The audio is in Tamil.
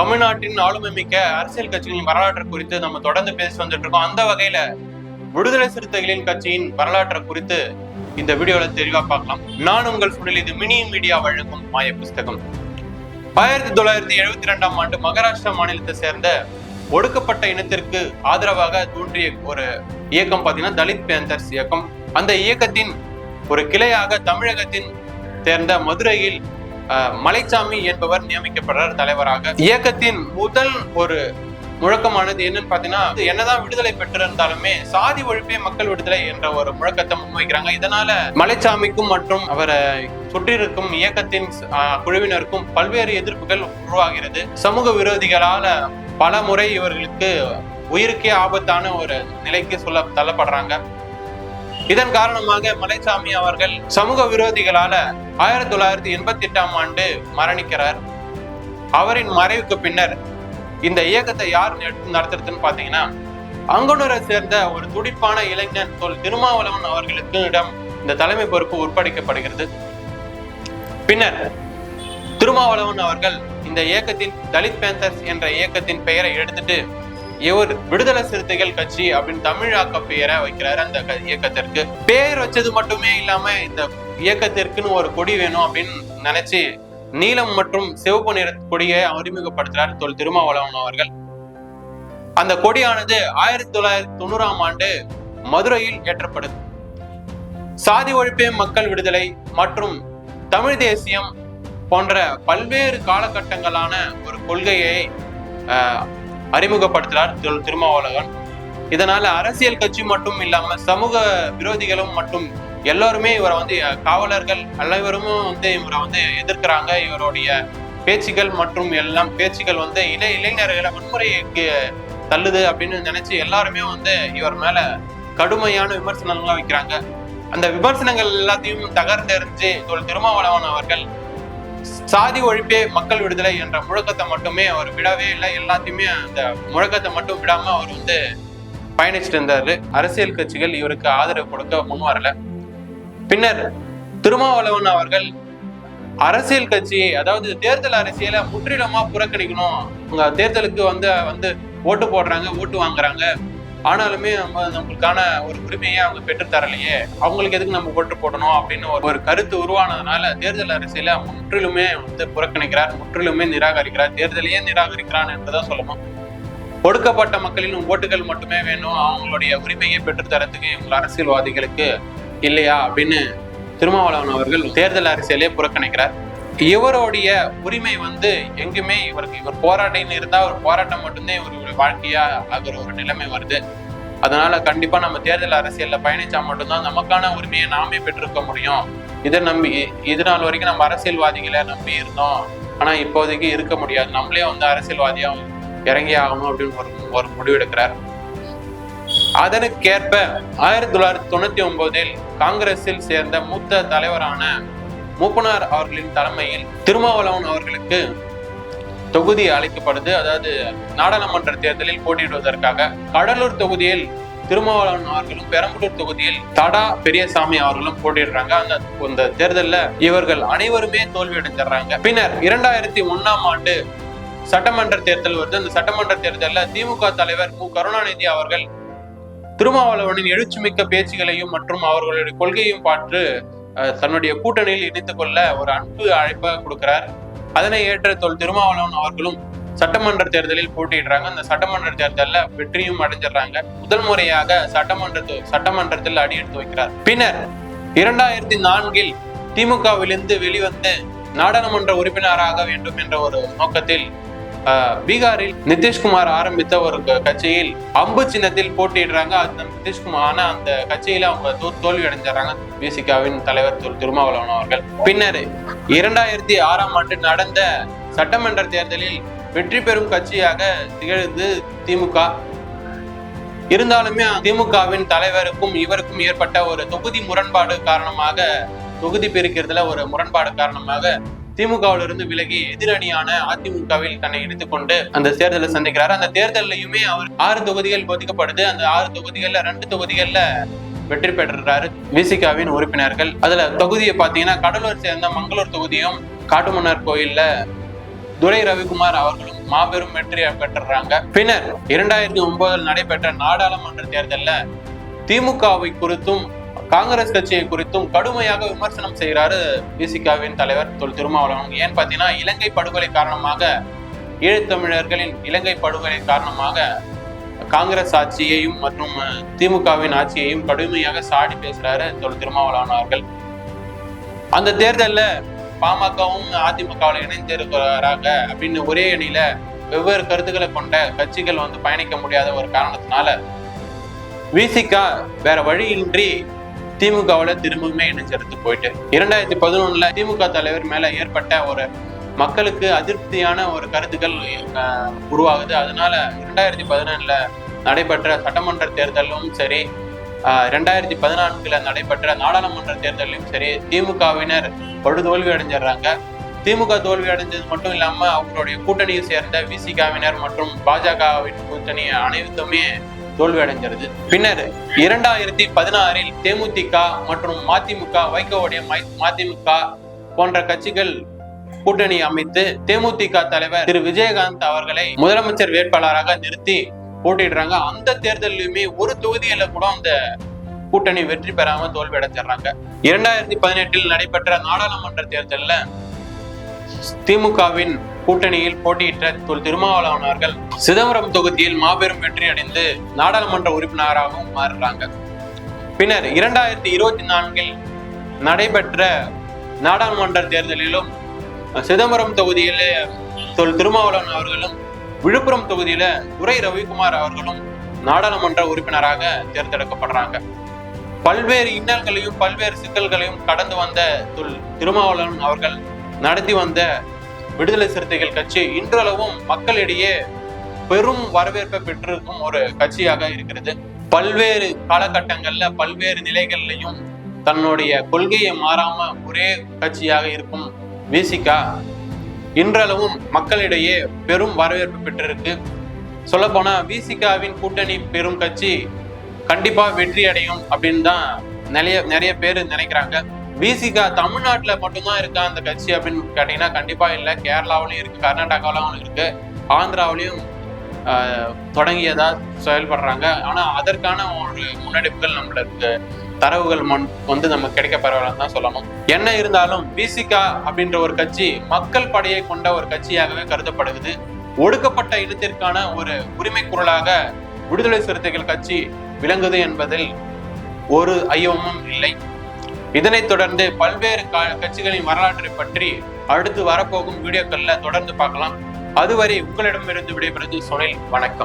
தமிழ்நாட்டின் ஆளுமை மிக்க அரசியல் கட்சிகளின் வரலாற்று குறித்து நம்ம தொடர்ந்து பேசி வந்துட்டு இருக்கோம் அந்த வகையில விடுதலை சிறுத்தைகளின் கட்சியின் வரலாற்றை குறித்து இந்த வீடியோல தெளிவா பார்க்கலாம். நான் உங்கள் சுடல் இது மினி மீடியா வழங்கும் மாய புஸ்தகம். ஆயிரத்தி தொள்ளாயிரத்தி எழுபத்தி ரெண்டாம் ஆண்டு மகாராஷ்டிரா மாநிலத்தை சேர்ந்த ஒடுக்கப்பட்ட இனத்திற்கு ஆதரவாக தோன்றிய ஒரு இயக்கம் பார்த்தீங்கன்னா தலித் பேந்தர்ஸ் இயக்கம். அந்த இயக்கத்தின் ஒரு கிளையாக தமிழகத்தின் சேர்ந்த மதுரையில் மலைச்சாமி என்பவர் நியமிக்கப்படுறார் தலைவராக. இயக்கத்தின் முதல் ஒரு முழக்கமானது என்னன்னு பாத்தீங்கன்னா என்னதான் விடுதலை பெற்றிருந்தாலுமே சாதி ஒழிப்பே மக்கள் விடுதலை என்ற ஒரு முழக்கத்தை முன்வைக்கிறாங்க. இதனால மலைச்சாமிக்கும் மற்றும் அவரை சுற்றிருக்கும் இயக்கத்தின் குழுவினருக்கும் பல்வேறு எதிர்ப்புகள் உருவாகிறது. சமூக விரோதிகளால பல முறை இவர்களுக்கு உயிருக்கே ஆபத்தான ஒரு நிலைக்கு சொல்ல தள்ளப்படுறாங்க. இதன் காரணமாக மலைசாமி அவர்கள் சமூக விரோதிகளால ஆயிரத்தி தொள்ளாயிரத்தி எண்பத்தி எட்டாம் ஆண்டு மரணிக்கிறார். அவரின் மறைவுக்கு பின்னர் இந்த இயக்கத்தை யார் எடுத்து நடத்துறதுன்னு பாத்தீங்கன்னா அங்குனரை சேர்ந்த ஒரு துடிப்பான இளைஞன் தொல் திருமாவளவன் அவர்களுக்கு இடம் இந்த தலைமை பொறுப்பு உட்படைக்கப்படுகிறது பின்னர் திருமாவளவன் அவர்கள் இந்த இயக்கத்தின் தலித் பேந்தர்ஸ் என்ற இயக்கத்தின் பெயரை எடுத்துட்டு இவர் விடுதலை சிறுத்தைகள் கட்சி அப்படின்னு தமிழாக்க பெயரை வைக்கிறாரு அந்த இயக்கத்திற்கு. பெயர் வச்சது மட்டுமே இல்லாம இந்த இயக்கத்திற்குன்னு ஒரு கொடி வேணும் அப்படின்னு நினைச்சு நீலம் மற்றும் சிவப்பு நிற கொடியை அறிமுகப்படுத்துறார் தொல் திருமாவளவன் அவர்கள். அந்த கொடியானது ஆயிரத்தி தொள்ளாயிரத்தி தொண்ணூறாம் ஆண்டு மதுரையில் ஏற்றப்படுது சாதி ஒழிப்பே மக்கள் விடுதலை மற்றும் தமிழ் தேசியம் போன்ற பல்வேறு காலகட்டங்களான ஒரு கொள்கையை அறிமுகப்படுத்தினார் திரு திருமாவளவன். இதனால அரசியல் கட்சி மட்டும் இல்லாம சமூக விரோதிகளும் மற்றும் எல்லாருமே இவரை வந்து காவலர்கள் அனைவரும் வந்து இவரை வந்து எதிர்க்கிறாங்க. இவருடைய பேச்சுகள் மற்றும் எல்லாம் பேச்சுகள் வந்து இளை இளைஞர்களை வன்முறைக்கு தள்ளுது அப்படின்னு நினைச்சு எல்லாருமே வந்து இவர் மேல கடுமையான விமர்சனங்கள்லாம் வைக்கிறாங்க. அந்த விமர்சனங்கள் எல்லாத்தையும் தகர்த்தெறிஞ்சு தொல் திருமாவளவன் அவர்கள் சாதி ஒழிப்பே மக்கள் விடுதலை என்ற முழக்கத்தை மட்டுமே அவர் விடவே இல்லை. எல்லாத்தையுமே அந்த முழக்கத்தை மட்டும் விடாம அவர் வந்து பயணிச்சுட்டு இருந்தாரு. அரசியல் கட்சிகள் இவருக்கு ஆதரவு கொடுக்க முன் வரல. பின்னர் திருமாவளவன் அவர்கள் அரசியல் கட்சி அதாவது தேர்தல் அரசியலை முற்றிலுமா புறக்கணிக்கணும். உங்க தேர்தலுக்கு வந்து வந்து ஓட்டு போடுறாங்க ஓட்டு வாங்குறாங்க. ஆனாலுமே நம்ம நம்மளுக்கான ஒரு உரிமையை அவங்க பெற்றுத்தரலையே அவங்களுக்கு எதுக்கு நம்ம ஓட்டு போடணும் அப்படின்னு ஒரு கருத்து உருவானதுனால தேர்தல் அரசியலை முற்றிலுமே வந்து புறக்கணிக்கிறார் முற்றிலுமே நிராகரிக்கிறார். தேர்தலையே நிராகரிக்கிறான் என்றுதான் சொல்லணும். ஒடுக்கப்பட்ட மக்களின் ஓட்டுகள் மட்டுமே வேணும். அவங்களுடைய உரிமையை பெற்றுத்தரத்துக்கு இவங்க அரசியல்வாதிகளுக்கு இல்லையா அப்படின்னு திருமாவளவன் அவர்கள் தேர்தல் அரசியலே புறக்கணிக்கிறார். இவருடைய உரிமை வந்து எங்குமே இவருக்கு இவர் போராட்டின்னு இருந்தா ஒரு போராட்டம் மட்டும்தான் இவருடைய வாழ்க்கையா ஆகிற ஒரு நிலைமை வருது. அதனால கண்டிப்பா நம்ம தேர்தல் அரசியல்ல பயணிச்சா மட்டும்தான் நமக்கான உரிமையை நாமே பெற்றிருக்க முடியும். இதை நம்பி இது நாள் வரைக்கும் நம்ம அரசியல்வாதிகளை நம்பி இருந்தோம். ஆனா இப்போதைக்கு இருக்க முடியாது. நம்மளே வந்து அரசியல்வாதியா இறங்கி ஆகணும் அப்படின்னு ஒரு ஒரு முடிவெடுக்கிறார் அதனுக்கேற்ப ஆயிரத்தி தொள்ளாயிரத்தி தொண்ணூத்தி ஒன்பதில் காங்கிரஸில் சேர்ந்த மூத்த தலைவரான மூப்பனார் அவர்களின் தலைமையில் திருமாவளவன் அவர்களுக்கு தொகுதி அளிக்கப்படுது. அதாவது நாடாளுமன்ற தேர்தலில் போட்டியிடுவதற்காக கடலூர் தொகுதியில் திருமாவளவன் அவர்களும் பெரம்பலூர் தொகுதியில் தடா பெரியசாமி அவர்களும் போட்டியிடுறாங்க. அந்த அந்த தேர்தலில் இவர்கள் அனைவருமே தோல்வி அடைஞ்சிடுறாங்க பின்னர் இரண்டாயிரத்தி ஒன்னாம் ஆண்டு சட்டமன்ற தேர்தல் வருது. அந்த சட்டமன்ற தேர்தலில் திமுக தலைவர் மு. கருணாநிதி அவர்கள் திருமாவளவனின் எழுச்சிமிக்க பேச்சுகளையும் மற்றும் அவர்களுடைய கொள்கையும் பார்த்து தன்னுடைய கூட்டணியில் இணைத்துக் கொள்ள ஒரு அன்பு அழைப்பை கொடுக்கிறார். அதனை ஏற்ற தொல் திருமாவளவன் அவர்களும் சட்டமன்ற தேர்தலில் போட்டியிடுறாங்க. அந்த சட்டமன்ற தேர்தலில் வெற்றியும் அடைஞ்சிடுறாங்க. முதல் முறையாக சட்டமன்ற சட்டமன்றத்தில் அடியெடுத்து வைக்கிறார். பின்னர் இரண்டாயிரத்தி நான்கில் திமுகவிலிருந்து வெளிவந்து நாடாளுமன்ற உறுப்பினராக வேண்டும் என்ற ஒரு நோக்கத்தில் பீகாரில் நிதிஷ்குமார் ஆரம்பித்த ஒரு கட்சியில் அம்பு சின்னத்தில் போட்டியிடுறாங்க. அந்த நிதிஷ்குமார் ஆனா அந்த கட்சியில அவங்க தோல்வி அடைஞ்சாங்க பிசிகாவின் தலைவர் திரு திருமாவளவன் அவர்கள். பின்னர் இரண்டாயிரத்தி ஆறாம் ஆண்டு நடந்த சட்டமன்ற தேர்தலில் வெற்றி பெறும் கட்சியாக திகழ்ந்து திமுக. இருந்தாலுமே திமுகவின் தலைவருக்கும் இவருக்கும் ஏற்பட்ட ஒரு தொகுதி முரண்பாடு காரணமாக தொகுதி பிரிக்கிறதுல ஒரு முரண்பாடு காரணமாக திமுகவிலிருந்து இருந்து விலகி எதிரணியான அதிமுகவில் தன்னை இணைத்துக் கொண்டு அந்த தேர்தலை சந்திக்கிறார். அந்த தேர்தலையுமே அவர் ஆறு தொகுதிகள் ஒதுக்கப்படுது அந்த ஆறு தொகுதிகள்ல ரெண்டு தொகுதிகள்ல வெற்றி பெற்றுறாரு விசிகாவின் உறுப்பினர்கள். அதுல தொகுதியை பாத்தீங்கன்னா கடலூர் சேர்ந்த மங்களூர் தொகுதியும் காட்டுமன்னார் கோயில்ல துரை ரவிக்குமார் அவர்களும் மாபெரும் வெற்றி பெற்றுறாங்க பின்னர் இரண்டாயிரத்தி ஒன்பதில் நடைபெற்ற நாடாளுமன்ற தேர்தலில் திமுகவை குறித்தும் காங்கிரஸ் கட்சியை குறித்தும் கடுமையாக விமர்சனம் செய்கிறாரு பிசிகாவின் தலைவர் தொல் திருமாவளவன். ஏன் பார்த்தீங்கன்னா இலங்கை படுகொலை காரணமாக ஈழத்தமிழர்களின் இலங்கை படுகொலை காரணமாக காங்கிரஸ் ஆட்சியையும் மற்றும் திமுகவின் ஆட்சியையும் கடுமையாக சாடி பேசுகிறாரு தொல் திருமாவளவன் அவர்கள். அந்த தேர்தலில் பாமகவும் அதிமுகவில் இணைந்திருக்கிறாங்க அப்படின்னு ஒரே அணியில வெவ்வேறு கருத்துக்களை கொண்ட கட்சிகள் வந்து பயணிக்க முடியாத ஒரு காரணத்தினால விசிகா வேற வழியின்றி திமுகவோட திரும்பவுமே இணைஞ்சிருந்து போயிட்டு இரண்டாயிரத்தி பதினொன்னுல திமுக தலைவர் மேல ஏற்பட்ட ஒரு மக்களுக்கு அதிருப்தியான ஒரு கருத்துக்கள் உருவாகுது. அதனால இரண்டாயிரத்தி பதினொன்னுல நடைபெற்ற சட்டமன்ற தேர்தலும் சரி ரெண்டாயிரத்தி பதினான்குல நடைபெற்ற நாடாளுமன்ற தேர்தலிலும் சரி திமுகவினர் படுதோல்வி அடைஞ்சிடுறாங்க. திமுக தோல்வி அடைஞ்சது மட்டும் இல்லாம அவங்களுடைய கூட்டணியை சேர்ந்த விசிகாவினர் மற்றும் பாஜகவின் கூட்டணி அனைத்துமே தோல்வி அடைஞ்சிருது பின்னர் இரண்டாயிரத்தி பதினாறில் தேமுதிக மற்றும் மதிமுக வைகோவுடைய மதிமுக போன்ற கட்சிகள் கூட்டணி அமைத்து தேமுதிக தலைவர் திரு விஜயகாந்த் அவர்களை முதலமைச்சர் வேட்பாளராக நிறுத்தி போட்டிடுறாங்க. அந்த தேர்தலிலுமே ஒரு தொகுதியில கூட அந்த கூட்டணி வெற்றி பெறாம தோல்வி அடைஞ்சிடுறாங்க இரண்டாயிரத்தி பதினெட்டில் நடைபெற்ற நாடாளுமன்ற தேர்தல்ல திமுகவின் கூட்டணியில் போட்டியிட்ட தொல் திருமாவளவன் அவர்கள் சிதம்பரம் தொகுதியில் மாபெரும் வெற்றி அடைந்து நாடாளுமன்ற உறுப்பினராகவும் மாறுறாங்க. பின்னர் இரண்டாயிரத்தி இருபத்தி நான்கில் நடைபெற்ற நாடாளுமன்ற தேர்தலிலும் சிதம்பரம் தொகுதியில் தொல் திருமாவளவன் அவர்களும் விழுப்புரம் தொகுதியில துரை ரவிக்குமார் அவர்களும் நாடாளுமன்ற உறுப்பினராக தேர்ந்தெடுக்கப்படுறாங்க. பல்வேறு இன்னல்களையும் பல்வேறு சிக்கல்களையும் கடந்து வந்த தொல் திருமாவளவன் அவர்கள் நடத்தி வந்த விடுதலை சிறுத்தைகள் கட்சி இன்றளவும் மக்களிடையே பெரும் வரவேற்பை பெற்றிருக்கும் ஒரு கட்சியாக இருக்கிறது. பல்வேறு காலகட்டங்கள்ல பல்வேறு நிலைகள்லையும் தன்னுடைய கொள்கையை மாறாம ஒரே கட்சியாக இருக்கும் விசிகா இன்றளவும் மக்களிடையே பெரும் வரவேற்பு பெற்றிருக்கு. சொல்லப்போனா விசிகாவின் கூட்டணி பெரும் கட்சி கண்டிப்பா வெற்றி அடையும் அப்படின்னு தான் நிறைய நிறைய பேர் நினைக்கிறாங்க. விசிகா தமிழ்நாட்டில் மட்டும்தான் இருக்கா அந்த கட்சி அப்படின்னு கேட்டீங்கன்னா கண்டிப்பாக இல்லை. கேரளாவிலையும் இருக்கு கர்நாடகாவிலும் இருக்கு. ஆந்திராவிலையும் தொடங்கியதாக தொடங்கியதா செயல்படுறாங்க. ஆனால் அதற்கான ஒரு முன்னெடுப்புகள் நம்மளுக்கு தரவுகள் மண் வந்து நமக்கு கிடைக்க பரவாயில்ல தான் சொல்லணும். என்ன இருந்தாலும் பிசிகா அப்படின்ற ஒரு கட்சி மக்கள் படையை கொண்ட ஒரு கட்சியாகவே கருதப்படுகிறது. ஒடுக்கப்பட்ட இனத்திற்கான ஒரு உரிமை குரலாக விடுதலை சிறுத்தைகள் கட்சி விளங்குது என்பதில் ஒரு ஐயமும் இல்லை. இதனைத் தொடர்ந்து பல்வேறு க- கட்சிகளின் வரலாற்றை பற்றி அடுத்து வரப்போகும் வீடியோக்கள்ல தொடர்ந்து பார்க்கலாம். அதுவரை உங்களிடமிருந்து விடைபெறுவது சுனில். வணக்கம்.